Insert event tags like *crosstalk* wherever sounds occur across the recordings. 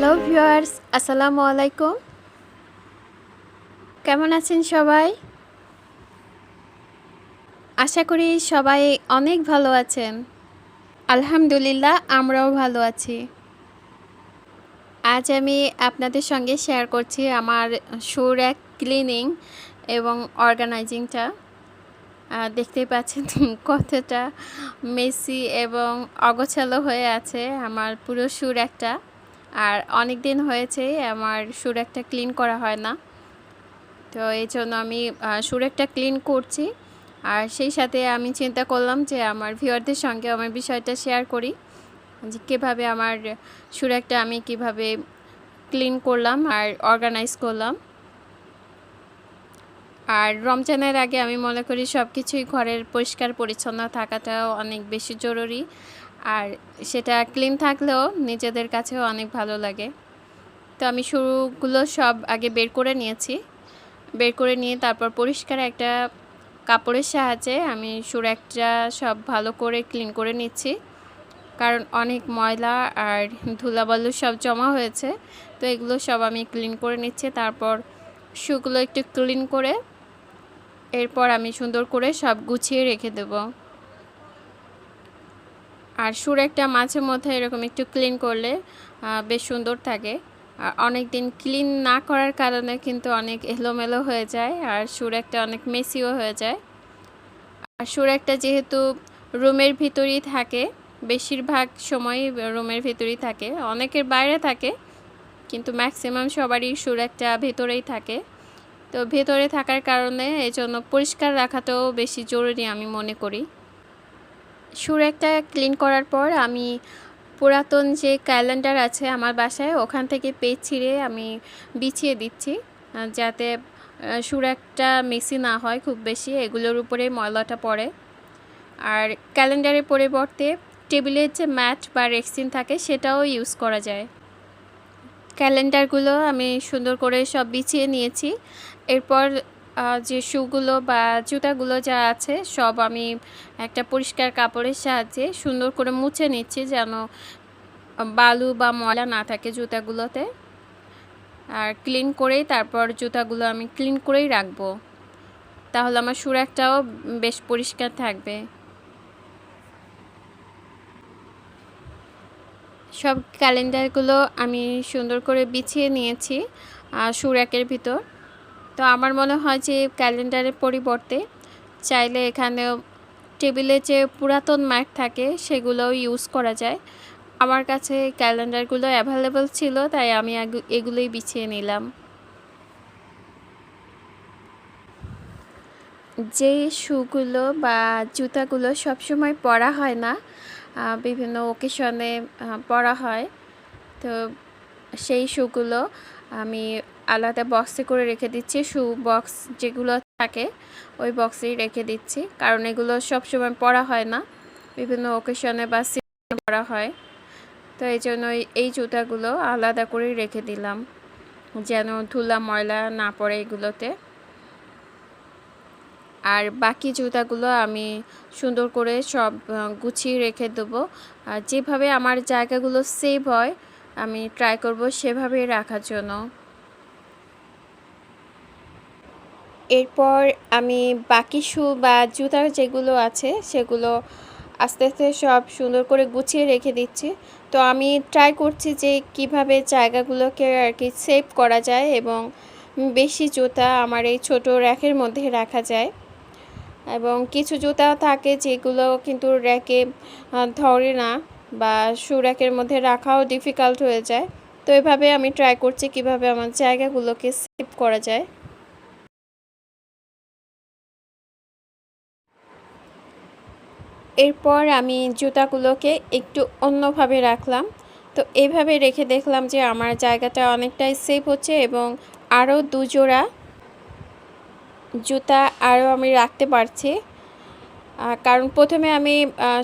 Hello viewers আসসালামু আলাইকুম কেমন আছেন সবাই? আশা করি সবাই অনেক ভালো আছেন। আলহামদুলিল্লাহ, আমরাও ভালো আছি। আজ আমি আপনাদের সঙ্গে শেয়ার করছি আমার সুর এক ক্লিনিং এবং অর্গানাইজিংটা দেখতেই পাচ্ছেন *laughs* কতটা মেসি এবং অগোছালো হয়ে আছে আমার পুরো সুর একটা। আর অনেক দিন হয়েছে আমার সুর একটা ক্লিন করা হয় না। তো এই জন্য আমি আহ, সুর একটা ক্লিন করছি। আর সেই সাথে আমি চিন্তা করলাম যে আমার ভিউয়ারদের সঙ্গে আমার বিষয়টা শেয়ার করি যে কীভাবে আমার সুর একটা আমি কীভাবে ক্লিন করলাম আর অর্গানাইজ করলাম। আর রমজানের আগে আমি মনে করি সব কিছুই ঘরের পরিষ্কার পরিচ্ছন্ন থাকাটাও অনেক বেশি জরুরি। আর সেটা ক্লিন থাকলেও নিজেদের কাছেও অনেক ভালো লাগে। তো আমি শুরুগুলো সব আগে বের করে নিয়েছি। বের করে নিয়ে তারপর পরিষ্কার একটা কাপড়ের সাহায্যে আমি সুর একটা সব ভালো করে ক্লিন করে নিচ্ছি। কারণ অনেক ময়লা আর ধুলাবালু সব জমা হয়েছে। তো এগুলো সব আমি ক্লিন করে নিচ্ছি। তারপর শুগুলো একটু ক্লিন করে এরপর আমি সুন্দর করে সব গুছিয়ে রেখে দেব। আর সুর একটা মাঝে মধ্যে এরকম একটু ক্লিন করলে বেশ সুন্দর থাকে। আর অনেক দিন ক্লিন না করার কারণে কিন্তু অনেক এলোমেলো হয়ে যায় আর সুর একটা অনেক মেসিও হয়ে যায়। আর সুর একটা যেহেতু রুমের ভিতরেই থাকে, বেশিরভাগ সময় রুমের ভিতরেই থাকে, অনেকের বাইরে থাকে, কিন্তু ম্যাক্সিমাম সবারই সুর একটা ভেতরেই থাকে। তো ভেতরে থাকার কারণে এই জন্য পরিষ্কার রাখাটাও বেশি জরুরি আমি মনে করি। সুর একটা ক্লিন করার পর আমি পুরাতন যে ক্যালেন্ডার আছে আমার বাসায়, ওখান থেকে পেজ ছিঁড়ে আমি বিছিয়ে দিচ্ছি যাতে সুর একটা মেসি না হয় খুব বেশি, এগুলোর উপরে ময়লাটা পড়ে। আর ক্যালেন্ডারের পরিবর্তে টেবিলের যে ম্যাট বা রেক্সিন থাকে, সেটাও ইউজ করা যায়। ক্যালেন্ডারগুলো আমি সুন্দর করে সব বিছিয়ে নিয়েছি। এরপর যে শুগুলো বা জুতাগুলো যা আছে, সব আমি একটা পরিষ্কার কাপড়ের সাহায্যে সুন্দর করে মুছে নিচ্ছি যেন বালু বা ময়লা না থাকে জুতাগুলোতে। আর ক্লিন করেই তারপর জুতাগুলো আমি ক্লিন করেই রাখব। তাহলে আমার সুরাকটাও বেশ পরিষ্কার থাকবে। সব ক্যালেন্ডারগুলো আমি সুন্দর করে বিছিয়ে নিয়েছি সুরাকের ভিতর। তো আমার মনে হয় যে ক্যালেন্ডারের পরিবর্তে চাইলে এখানেও টেবিলে যে পুরাতন ম্যাট থাকে সেগুলোও ইউজ করা যায়। আমার কাছে ক্যালেন্ডারগুলো অ্যাভেলেবল ছিল, তাই আমি এগুলোই বিছিয়ে নিলাম। যে শুগুলো বা জুতাগুলো সবসময় পরা হয় না বিভিন্ন ওকেশনে পরা হয়, তো সেই শুগুলো আমি আলাদা বক্সে করে রেখে দিচ্ছি। শু বক্স যেগুলো থাকে, ওই বক্সেই রেখে দিচ্ছি। কারণ এগুলো সবসময় পরা হয় না। বিভিন্ন ওকেশনে বা সিজনে পরা হয়। তো এই জন্য এই- জুতাগুলো আলাদা করে রেখে দিলাম। যেন ধুলা, ময়লা না পড়ে এগুলোতে। আর বাকি জুতাগুলো আমি সুন্দর করে সব গুছিয়ে রেখে দেবো। আর যেভাবে আমার জায়গাগুলো সেভ হয়, আমি ট্রাই করব সেভাবেই রাখার জন্য। এরপর আমি বাকি শু বা জুতা যেগুলো আছে, সেগুলো আস্তে আস্তে সব সুন্দর করে গুছিয়ে রেখে দিচ্ছি। তো আমি ট্রাই করছি যে কীভাবে জায়গাগুলোকে আর কি সেভ করা যায় এবং বেশি জুতা আমার এই ছোট র্যাকের মধ্যে রাখা যায়। এবং কিছু জুতা থাকে যেগুলো কিন্তু র্যাকে ধরে না বা শু র্যাকের মধ্যে রাখাও ডিফিকাল্ট হয়ে যায়। তো এভাবে আমি ট্রাই করছি কীভাবে আমার জায়গাগুলোকে সেভ করা যায়। এরপর আমি জুতাগুলোকে একটু অন্যভাবে রাখলাম। তো এইভাবে রেখে দেখলাম যে আমার জায়গাটা অনেকটাই সেভ হচ্ছে এবং আরও দুজোড়া জুতা আরও আমি রাখতে পারছি। কারণ প্রথমে আমি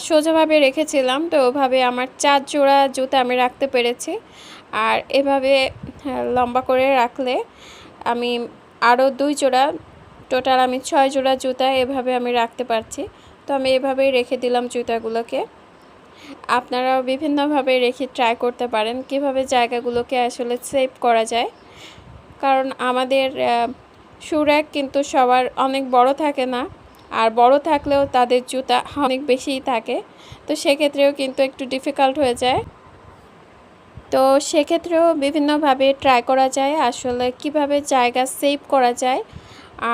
সোজাভাবে রেখেছিলাম তো ওভাবে আমার চার জোড়া জুতা আমি রাখতে পেরেছি। আর এভাবে হ্যাঁ, লম্বা করে রাখলে আমি আরও দুই জোড়া টোটাল আমি ছয় জোড়া জুতা এভাবে আমি রাখতে পারছি। তো আমি এভাবেই রেখে দিলাম জুতাগুলোকে। আপনারাও বিভিন্নভাবে রেখে ট্রাই করতে পারেন কীভাবে জায়গাগুলোকে আসলে সেভ করা যায়। কারণ আমাদের শু র্যাক কিন্তু সবার অনেক বড় থাকে না। আর বড় থাকলেও তাদের জুতা অনেক বেশিই থাকে। তো সেক্ষেত্রেও কিন্তু একটু ডিফিকাল্ট হয়ে যায়। তো সেক্ষেত্রেও বিভিন্নভাবে ট্রাই করা যায় আসলে কীভাবে জায়গা সেভ করা যায়।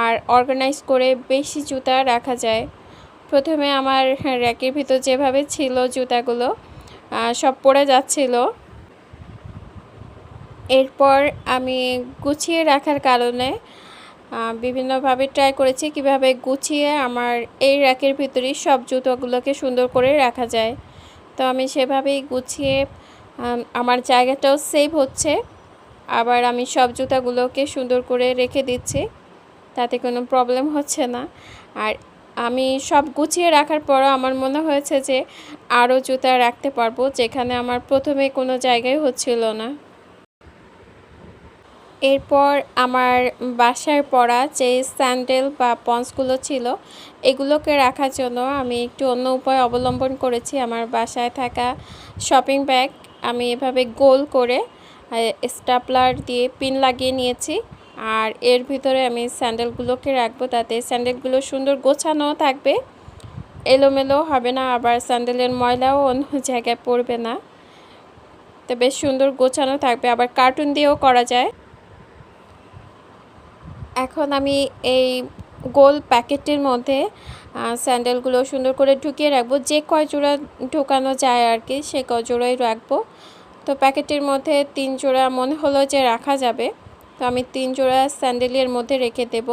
আর অর্গানাইজ করে বেশি জুতা রাখা যায়। প্রথমে আমার র্যাকের ভিতর যেভাবে ছিল জুতাগুলো সব পড়ে যাচ্ছিল। এরপর আমি গুছিয়ে রাখার কারণে বিভিন্নভাবে ট্রাই করেছি কীভাবে গুছিয়ে আমার এই র্যাকের ভিতরেই সব জুতোগুলোকে সুন্দর করে রাখা যায়। তো আমি সেভাবেই গুছিয়ে আমার জায়গাটাও সেভ হচ্ছে। আবার আমি সব জুতাগুলোকে সুন্দর করে রেখে দিচ্ছি, তাতে কোনো প্রবলেম হচ্ছে না। আর আমি সব গুছিয়ে রাখার পরও আমার মনে হয়েছে যে আরও জুতা রাখতে পারব, যেখানে আমার প্রথমে কোনো জায়গায় হচ্ছিল না। এরপর আমার বাসায় পরা যে স্যান্ডেল বা পন্সগুলো ছিল, এগুলোকে রাখার জন্য আমি একটু অন্য উপায় অবলম্বন করেছি। আমার বাসায় থাকা শপিং ব্যাগ আমি এভাবে গোল করে স্টাপলার দিয়ে পিন লাগিয়ে নিয়েছি। আর এর ভিতরে আমি স্যান্ডেলগুলোকে রাখব তাতে স্যান্ডেলগুলো সুন্দর গোছানো থাকবে। এলোমেলো হবে না, আবার স্যান্ডেলের ময়লাও অন্য *laughs* জায়গায় পড়বে না। তো বেশ সুন্দর গোছানো থাকবে, আবার কার্টুন দিয়েও করা যায়। এখন আমি এই গোল প্যাকেটের মধ্যে স্যান্ডেলগুলো সুন্দর করে ঢুকিয়ে রাখব। যে কয় জোড়া ঢোকানো যায় আর কি, সে কয় জোড়াই রাখব। তো প্যাকেটের মধ্যে তিন জোড়া মনে হলো যে রাখা যাবে। তো আমি তিন জোড়া স্যান্ডেলের মধ্যে রেখে দেব।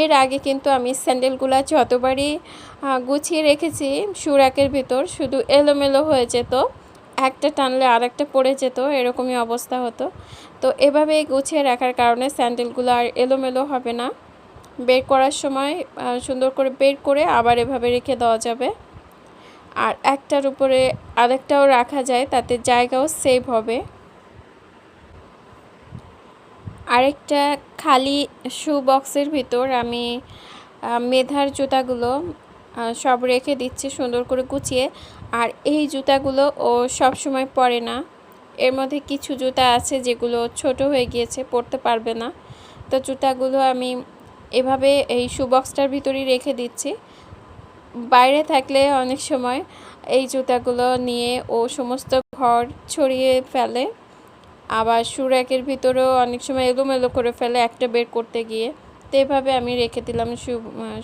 এর আগে কিন্তু আমি স্যান্ডেলগুলো যতবারই গুছিয়ে রেখেছি সুরাকের ভিতর, শুধু এলোমেলো হয়ে যেত। একটা টানলে আরেকটা পড়ে যেত, এরকমই অবস্থা হতো। তো এভাবে গুছিয়ে রাখার কারণে স্যান্ডেলগুলো আর এলোমেলো হবে না। বের করার সময় সুন্দর করে বের করে আবার এভাবে রেখে দেওয়া যাবে। আর একটার উপরে আরেকটাও রাখা যায়, তাতে জায়গাও সেভ হবে। আরেকটা খালি শু বক্সের ভিতর আমি মেধার জুতাগুলো সব রেখে দিচ্ছি সুন্দর করে গুছিয়ে। আর এই জুতাগুলো ও সব সময় পরে না। এর মধ্যে কিছু জুতা আছে যেগুলো ছোট হয়ে গিয়েছে, পরতে পারবে না। তো জুতাগুলো আমি এভাবে এই শু বক্সটার ভিতরেই রেখে দিচ্ছি। বাইরে থাকলে অনেক সময় এই জুতাগুলো নিয়ে ও সমস্ত ঘর ছড়িয়ে ফেলে। আবার শু র্যাকের ভিতরেও অনেক সময় এলোমেলো করে ফেলে একটা বের করতে গিয়ে। তো এভাবে আমি রেখে দিলাম শু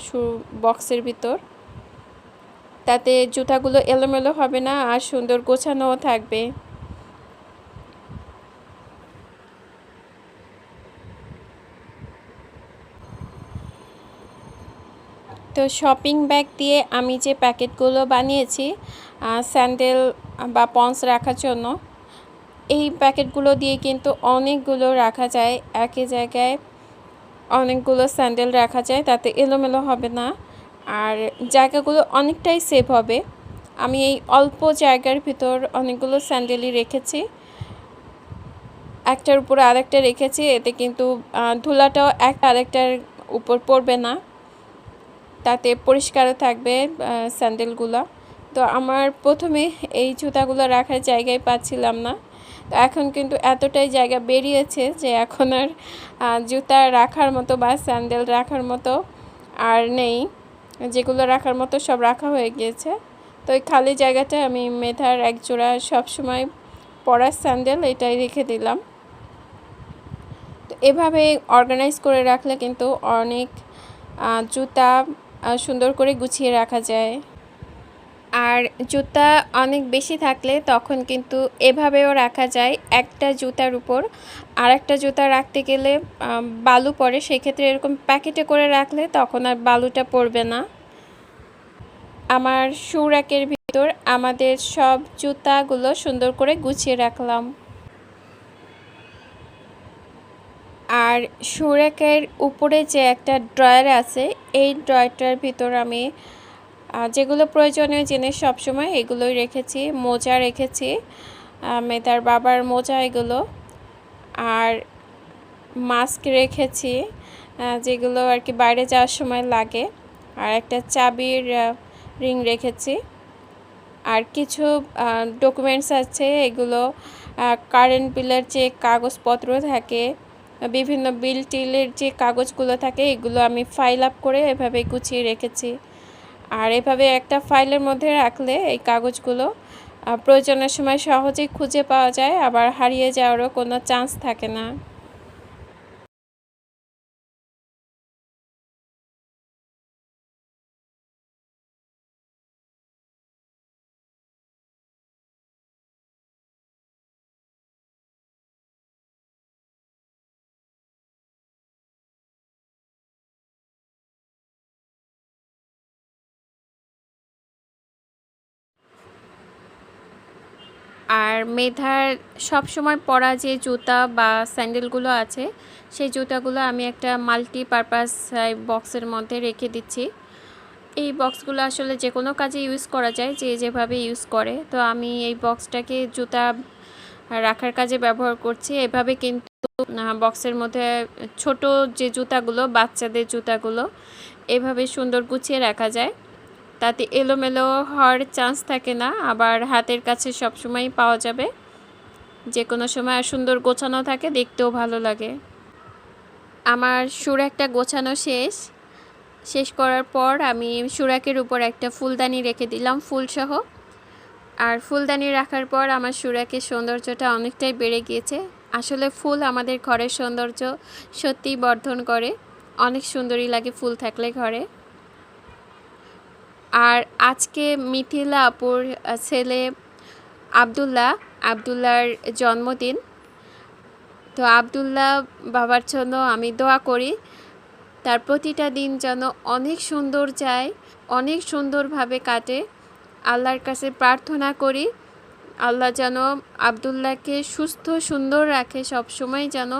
শু বক্সের ভিতর। তাতে জুতাগুলো এলোমেলো হবে না আর সুন্দর গোছানোও থাকবে। তো শপিং ব্যাগ দিয়ে আমি যে প্যাকেটগুলো বানিয়েছি স্যান্ডেল বা পন্স রাখার জন্য এই প্যাকেটগুলো দিয়ে কিন্তু অনেকগুলো রাখা যায়, একই জায়গায় অনেকগুলো স্যান্ডেল রাখা যায়, তাতে এলোমেলো হবে না। আর জায়গাগুলো অনেকটাই সেভ হবে। আমি এই অল্প জায়গার ভিতর অনেকগুলো স্যান্ডেলই রেখেছি। একটার উপরে আরেকটা রেখেছি, এতে কিন্তু ধুলাটাও এক আরেকটার উপর পড়বে না। তাতে পরিষ্কারও থাকবে স্যান্ডেলগুলো। তো আমার প্রথমে এই জুতাগুলো রাখার জায়গায় পাচ্ছিলাম না। তো এখন কিন্তু এতটাই জায়গা বেরিয়েছে যে এখন আর জুতা রাখার মতো বা স্যান্ডেল রাখার মতো আর নেই। যেগুলো রাখার মতো সব রাখা হয়ে গিয়েছে। তো ওই খালি জায়গাটা আমি মেধার এক জোড়া সবসময় পরার স্যান্ডেল এটাই রেখে দিলাম। তো এভাবে অর্গানাইজ করে রাখলে কিন্তু অনেক জুতা সুন্দর করে গুছিয়ে রাখা যায়। আর জুতা অনেক বেশি থাকলে তখন কিন্তু এভাবেও রাখা যায়। একটা জুতার উপর আর একটা জুতা রাখতে গেলে বালু পড়ে। সেক্ষেত্রে এরকম প্যাকেটে করে রাখলে তখন আর বালুটা পড়বে না। আমার শু র্যাকের ভিতর আমাদের সব জুতাগুলো সুন্দর করে গুছিয়ে রাখলাম। আর শু র্যাকের উপরে যে একটা ড্রয়ার আছে, এই ড্রয়ারটার ভিতর আমি যেগুলো প্রয়োজনীয় জিনিস সবসময় এগুলোই রেখেছি, মোজা রেখেছি মেয়েটার বাবার মোজা এগুলো, আর মাস্ক রেখেছি যেগুলো আর কি বাইরে যাওয়ার সময় লাগে, আর একটা চাবির রিং রেখেছি, আর কিছু ডকুমেন্টস আছে, এগুলো কারেন্ট বিলের যে কাগজপত্র থাকে, বিভিন্ন বিল টিলের যে কাগজগুলো থাকে, এগুলো আমি ফাইল আপ করে এভাবে গুছিয়ে রেখেছি। আর এভাবে একটা ফাইলের মধ্যে রাখলে এই কাগজগুলো প্রয়োজনের সময় সহজেই খুঁজে পাওয়া যায়, আবার হারিয়ে যাওয়ারও কোনো চান্স থাকে না। আর মেধার সব সময় পরা যে জুতা বা স্যান্ডেলগুলো আছে, সেই জুতাগুলো আমি একটা মাল্টি পারপাস বক্সের মধ্যে রেখে দিচ্ছি। এই বক্সগুলো আসলে যে কোনো কাজে ইউজ করা যায়, যে যেভাবে ইউজ করে। তো আমি এই বক্সটাকে জুতা রাখার কাজে ব্যবহার করছি। এভাবে কিন্তু বক্সের মধ্যে ছোট যে জুতাগুলো, বাচ্চাদের জুতাগুলো, এভাবে সুন্দর গুছিয়ে রাখা যায়। তাতে এলোমেলো হওয়ার চান্স থাকে না, আবার হাতের কাছে সবসময় পাওয়া যাবে। যে কোনো সময় সুন্দর গোছানো থাকে, দেখতেও ভালো লাগে। আমার সুরাকটা গোছানো শেষ। শেষ করার পর আমি সুরাকের উপর একটা ফুলদানি রেখে দিলাম, ফুলসহ। আর ফুলদানি রাখার পর আমার সুরাকের সৌন্দর্যটা অনেকটাই বেড়ে গিয়েছে। আসলে ফুল আমাদের ঘরের সৌন্দর্য সত্যিই বর্ধন করে। অনেক সুন্দরই লাগে ফুল থাকলে ঘরে। আর আজকে মিথিলা আপুর ছেলে আবদুল্লাহ আবদুল্লার জন্মদিন। তো আবদুল্লাহ বাবার জন্য আমি দোয়া করি। তার প্রতিটা দিন যেন অনেক সুন্দর যায়, অনেক সুন্দরভাবে কাটে। আল্লাহর কাছে প্রার্থনা করি, আল্লাহ যেন আবদুল্লাহকে সুস্থ, সুন্দর রাখে সব সময় যেন।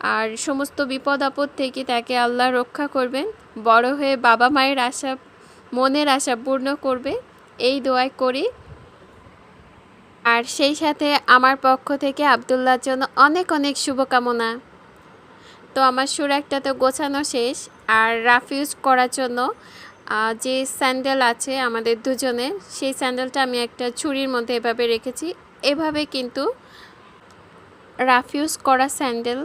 আর সমস্ত বিপদ আপদ থেকে তাকে আল্লাহ রক্ষা করবেন। বড় হয়ে বাবা মায়ের আশা মনের আশা পূর্ণ করবে, এই দোয়াই করি। আর সেই সাথে আমার পক্ষ থেকে আবদুল্লার জন্য অনেক অনেক শুভকামনা। তো আমার সুরাকটা তো গোছানো শেষ, আর রাফিউজ করার জন্য যে স্যান্ডেল আছে আমাদের দুজনে, সেই স্যান্ডেলটা আমি একটা ছুরির মধ্যে এভাবে রেখেছি। এভাবে কিন্তু রাফিউজ করা স্যান্ডেল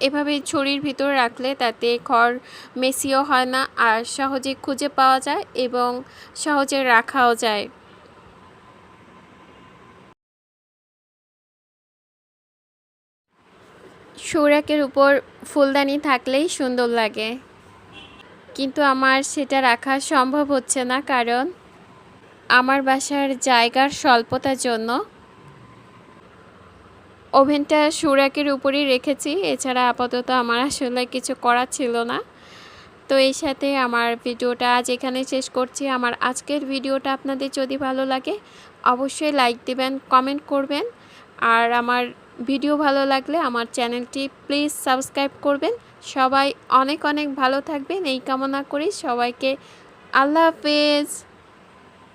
এভাবে ছড়ির ভিতর রাখলে তাতে খড় মেসিও হয় না আর সহজে খুঁজে পাওয়া যায় এবং সহজে রাখাও যায়। সৌরাকের উপর ফুলদানি থাকলেই সুন্দর লাগে। কিন্তু আমার সেটা রাখা সম্ভব হচ্ছে না কারণ আমার বাসার জায়গার স্বল্পতার জন্য ওভেনটা সুরাকের উপরেই রেখেছি। এছাড়া আপাতত আমার আসলে কিছু করার ছিল না। তো এই সাথে আমার ভিডিওটা আজ এখানে শেষ করছি। আমার আজকের ভিডিওটা আপনাদের যদি ভালো লাগে, অবশ্যই লাইক দিবেন, কমেন্ট করবেন। আর আমার ভিডিও ভালো লাগলে আমার চ্যানেলটি প্লিজ সাবস্ক্রাইব করবেন। সবাই অনেক অনেক ভালো থাকবেন। এই কামনা করি সবাইকে। আল্লাহ হাফেজ।